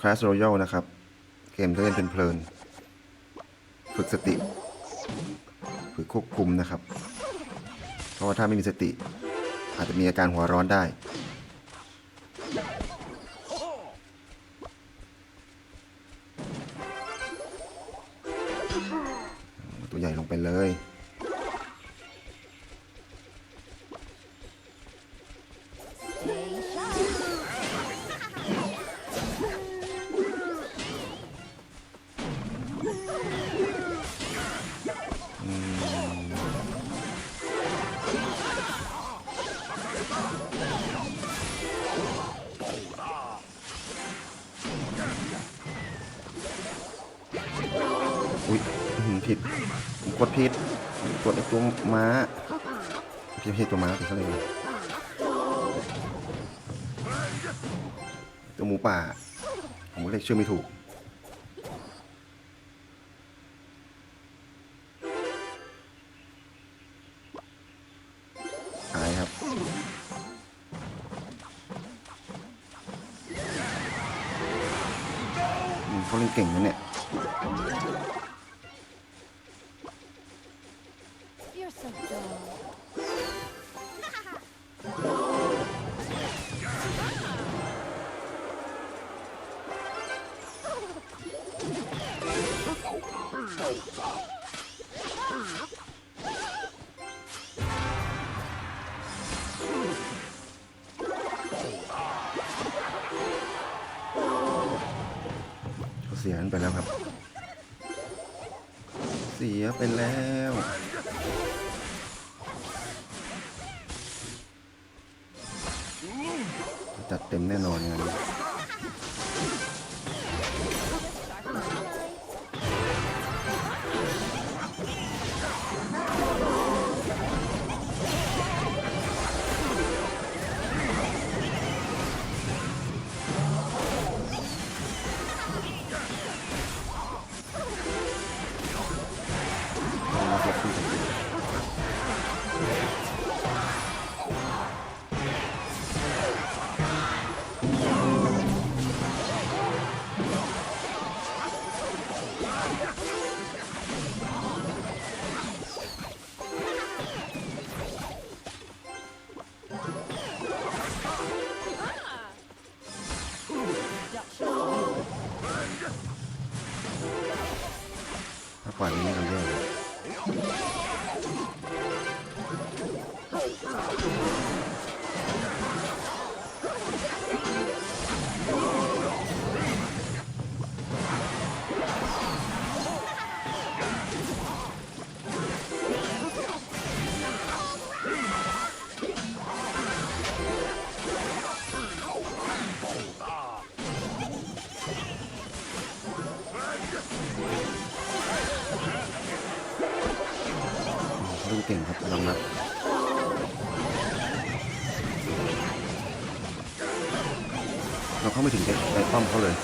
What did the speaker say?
Clash Royale นะครับ เกมเล่นเป็นเพลิน ฝึกสติ ฝึกควบคุมนะครับ เพราะว่าถ้าไม่มีสติ อาจจะมีอาการหัวร้อนได้ ตัวใหญ่ลงไปเลย อุ้ยผิดผมกดผิดผมกดไอ้ตัวม้าพี่ไม่ใช่ตัวม้าสิเขาเรียกอะไรตัวหมูป่าผมเรียกชื่อไม่ถูกหายครับอืมเขาเล่นเก่งนะเนี่ย You're so dull. เขาเเสียไปแล้วจัดเต็มแน่นอนงานนี้ ถ้ากว่านี้ทำแย่เลย เขาเล่นเก่งครับลองรับเราเข้าไม่ถึงใจป้อมเขาเลย